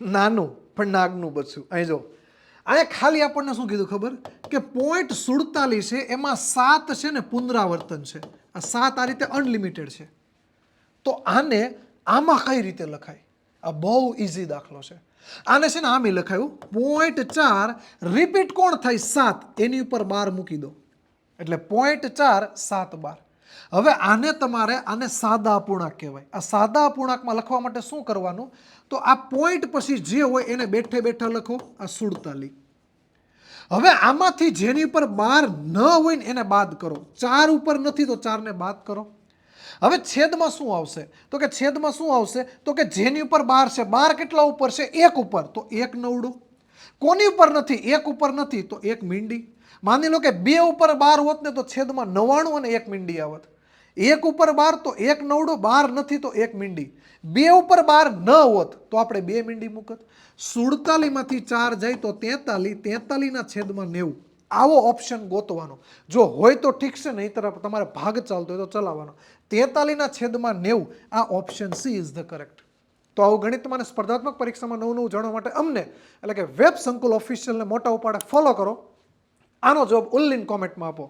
નાનું, પણ નાગનું બચ્યું અહીં જો અહીંયા ખાલી આપણને શું કીધું ખબર? કે પોઈન્ટ સુડતાલીસ છે, એમાં સાત છે ને પુનરાવર્તન છે. આ સાત આ રીતે અનલિમિટેડ છે. તો આને આમાં કઈ રીતે લખાય? આ બહુ ઇઝી દાખલો છે. આને છે ને આમ લખાયું પોઈન્ટ ચાર રિપીટ કોણ થાય? સાત. એની ઉપર બાર મૂકી દો. એટલે પોઈન્ટ ચાર, સાત બાર. હવે આને તમારે આને સાદા અપૂર્ણાંક કહેવાય. આ સાદા અપૂર્ણાંકમાં લખવા માટે શું કરવાનું? તો આ પોઈન્ટ પછી જે હોય એને બેઠે બેઠા લખો, આ સુડતાલી હવે આમાંથી જેની ઉપર બાર ન હોય ને એને બાદ કરો. ચાર ઉપર નથી તો ચારને બાદ કરો. હવે છેદમાં શું આવશે? તો કે છેદમાં શું આવશે? તો કે જેની ઉપર બાર છે, બાર કેટલા ઉપર છે? એક ઉપર. તો એક નવડું. કોની ઉપર નથી? એક ઉપર નથી, તો એક મીંડી. માની લો કે બે ઉપર બાર હોત ને તો છેદમાં નવ્વાણું અને એક મીંડી આવત. એક ઉપર બાર તો એક નવડો, બાર નથી તો એક મીંડી. બે ઉપર બાર ન હોત તો આપણે બે મીંડી મૂકત. સુડતાલીમાંથી ચાર જાય તો તેતાલી, તેતાલીના છેદમાં નેવું. આવો ઓપ્શન ગોતવાનો. જો હોય તો ઠીક છે નહીં તરફ તમારે ભાગ ચાલતો હોય તો ચલાવવાનો. તેતાલીના છેદમાં નેવું, આ option C is the correct તો આવું ગણિતમાં અને સ્પર્ધાત્મક પરીક્ષામાં નવું નવું જાણવા માટે અમને, એટલે કે વેબ સંકુલ ઓફિશિયલને મોટા ઉપાડે ફોલો કરો. આનો જવાબ ઉલ્લીન કોમેન્ટમાં આપો.